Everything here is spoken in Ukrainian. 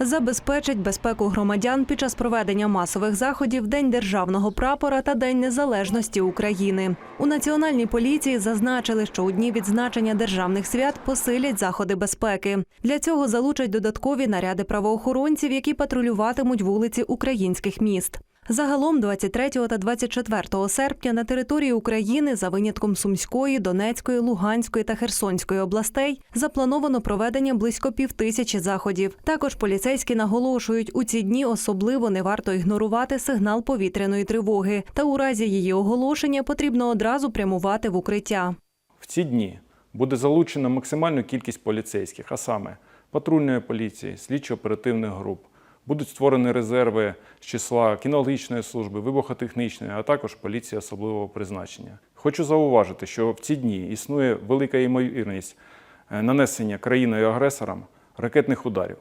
Забезпечить безпеку громадян під час проведення масових заходів День державного прапора та День незалежності України. У національній поліції зазначили, що у дні відзначення державних свят посилять заходи безпеки. Для цього залучать додаткові наряди правоохоронців, які патрулюватимуть вулиці українських міст. Загалом 23 та 24 серпня на території України за винятком Сумської, Донецької, Луганської та Херсонської областей заплановано проведення близько півтисячі заходів. Також поліцейські наголошують, у ці дні особливо не варто ігнорувати сигнал повітряної тривоги, та у разі її оголошення потрібно одразу прямувати в укриття. В ці дні буде залучена максимальну кількість поліцейських, а саме патрульної поліції, слідчо-оперативних груп. Будуть створені резерви з числа кінологічної служби, вибухотехнічної, а також поліції особливого призначення. Хочу зауважити, що в ці дні існує велика ймовірність е, нанесення країною-агресором ракетних ударів.